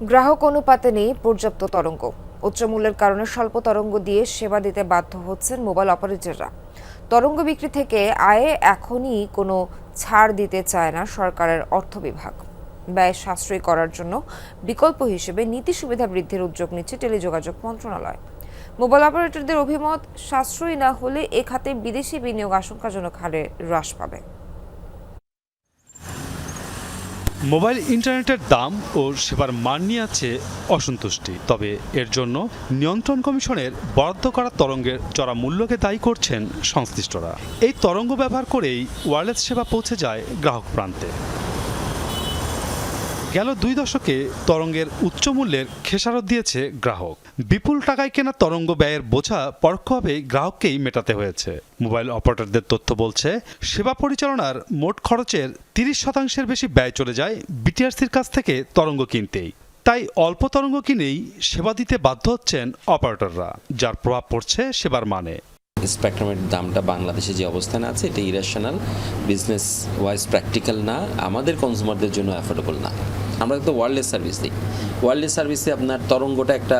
গ্রাহক অনুপাতে নেই পর্যাপ্ত তরঙ্গ। উচ্চ মূল্যের কারণে স্বল্প তরঙ্গ দিয়ে সেবা দিতে বাধ্য হচ্ছেন মোবাইল অপারেটররা। তরঙ্গ বিক্রি থেকে আয়ে এখনই কোনো ছাড় দিতে চায় না সরকারের অর্থ বিভাগ। ব্যয় সাশ্রয়ী করার জন্য বিকল্প হিসেবে নীতি সুবিধা বৃদ্ধির উদ্যোগ নিচ্ছে টেলিযোগাযোগ মন্ত্রণালয়। মোবাইল অপারেটরদের অভিমত, সাশ্রয়ী না হলে এ খাতে বিদেশি বিনিয়োগ আশঙ্কাজনক হারে হ্রাস পাবে। মোবাইল ইন্টারনেটের দাম ও সেবার মান নিয়ে আছে অসন্তুষ্টি। তবে এর জন্য নিয়ন্ত্রণ কমিশনের বরাদ্দ করা তরঙ্গের চড়া মূল্যকে দায়ী করছেন সংশ্লিষ্টরা। এই তরঙ্গ ব্যবহার করেই ওয়ারলেস সেবা পৌঁছে যায় গ্রাহক প্রান্তে। গেল দুই দশকে তরঙ্গের উচ্চ মূল্যের খেসারত দিয়েছে গ্রাহক। বিপুল টাকায় কেনা তরঙ্গ ব্যয়ের বোঝা পরোক্ষভাবে গ্রাহককেই মেটাতে হয়েছে। মোবাইল অপারেটরদের তথ্য বলছে, সেবা পরিচালনার মোট খরচের তিরিশ শতাংশের বেশি ব্যয় চলে যায় বিটিআরসির কাছ থেকে তরঙ্গ কিনতেই। তাই অল্প তরঙ্গ কিনেই সেবা দিতে বাধ্য হচ্ছেন অপারেটররা, যার প্রভাব পড়ছে সেবার মানে। স্পেকট্রামের দামটা বাংলাদেশে যে অবস্থানে আছে, এটা ইরেশনাল বিজনেস ওয়াইজ প্র্যাকটিক্যাল না, আমাদের কনজিউমারদের জন্য অ্যাফোর্ডেবল না। আমরা তো ওয়ারলেস সার্ভিস দিই। ওয়ারলেস সার্ভিসে আপনার তরঙ্গটা একটা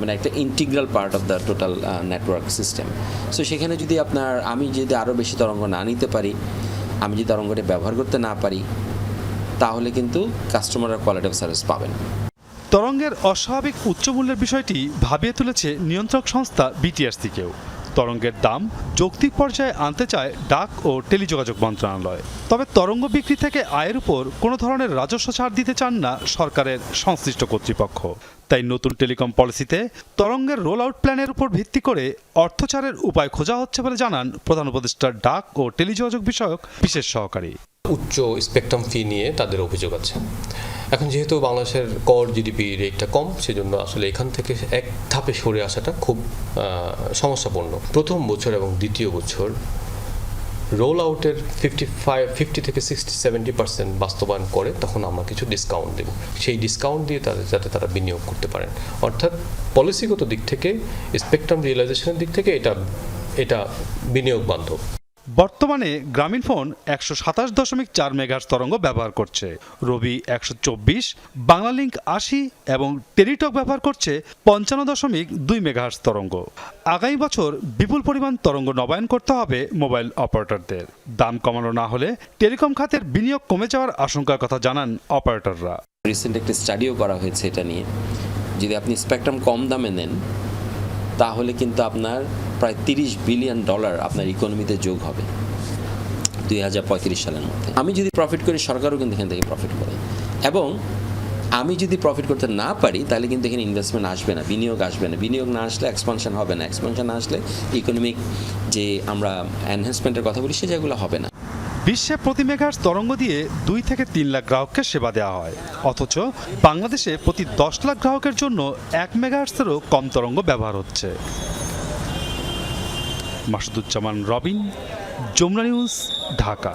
মানে একটা integral part of the total network system so সেখানে যদি আপনার, আমি যদি আরও বেশি তরঙ্গ না নিতে পারি, আমি যদি তরঙ্গটা ব্যবহার করতে না পারি, তাহলে কিন্তু কাস্টমাররা কোয়ালিটি অফ সার্ভিস পাবেন তরঙ্গের অস্বাভাবিক উচ্চ মূল্যের বিষয়টি ভাবিয়ে তুলেছে নিয়ন্ত্রক সংস্থা বিটিআরসিকেও তরঙ্গের দাম যৌক্তিক পর্যায়ে আনতে চায় ডাক ও টেলিযোগাযোগ মন্ত্রণালয়। তবে তরঙ্গ বিক্রি থেকে আয়ের উপর কোনো ধরনের রাজস্ব ছাড় দিতে চান না সরকারের সংশ্লিষ্ট কর্তৃপক্ষ। তাই নতুন টেলিকম পলিসিতে তরঙ্গের রোল আউট প্ল্যানের উপর ভিত্তি করে অর্থচারের উপায় খোঁজা হচ্ছে বলে জানান প্রধান উপদেষ্টা ডাক ও টেলিযোগাযোগ বিষয়ক বিশেষ সহকারী। উচ্চ স্পেকট্রাম ফি নিয়ে তাদের অভিযোগ আছে। এখন যেহেতু বাংলাদেশের কর জিডিপি রেটটা কম, সেজন্য আসলে এখান থেকে এক ধাপে সরে আসাটা খুব সমস্যাপূর্ণ। প্রথম বছর এবং দ্বিতীয় বছর রোল আউটের ফিফটি ফাইভ ফিফটি থেকে সিক্সটি সেভেন্টি পার্সেন্ট বাস্তবায়ন করে তখন আমরা কিছু ডিসকাউন্ট দেব। সেই ডিসকাউন্ট দিয়ে তাদের, যাতে তারা বিনিয়োগ করতে পারেন। অর্থাৎ পলিসিগত দিক থেকে স্পেকট্রাম রিয়েলাইজেশনের দিক থেকে এটা এটা বিনিয়োগ বান্ধব। বর্তমানে গ্রামীণ ফোন একশো সাতাশ দশমিক চার মেগাহার্স তরঙ্গ ব্যবহার করছে। রবি একশো চব্বিশ, বাংলালিংক আশি এবং টেলিটক ব্যবহার করছে পঞ্চান্ন দশমিক দুই মেগাহার্স তরঙ্গ। আগামী বছর বিপুল পরিমাণ তরঙ্গ নবায়ন করতে হবে মোবাইল অপারেটরদের। দাম কমানো না হলে টেলিকম খাতের বিনিয়োগ কমে যাওয়ার আশঙ্কার কথা জানান অপারেটররা। রিসেন্ট একটা স্টাডিও করা হয়েছে এটা নিয়ে। যদি আপনি স্পেকট্রাম কম দামে নেন তাহলে কিন্তু আপনার প্রায় তিরিশ বিলিয়ন ডলার আপনার ইকোনমিতে যোগ হবে। দুই হাজার পঁয়ত্রিশ সালের মধ্যে। আমি যদি প্রফিট করি, সরকারও কিন্তু এখান থেকে প্রফিট করে। এবং আমি যদি প্রফিট করতে না পারি, তাহলে কিন্তু এখানে ইনভেস্টমেন্ট আসবে না, বিনিয়োগ আসবে না। বিনিয়োগ না আসলে এক্সপানশন হবে না। এক্সপানশন না আসলে ইকোনমিক যে আমরা এনহ্যান্সমেন্টের কথা বলি, সে যেগুলো হবে না। বিশ্বে প্রতি মেঘার তরঙ্গ দিয়ে দুই থেকে তিন লাখ গ্রাহককে সেবা দেওয়া হয়। অথচ বাংলাদেশে প্রতি দশ লাখ গ্রাহকের জন্য এক মেগাহার্সেরও কম তরঙ্গ ব্যবহার হচ্ছে। মাসুদুজ্জামান, রবিন, যমুনা নিউজ, ঢাকা।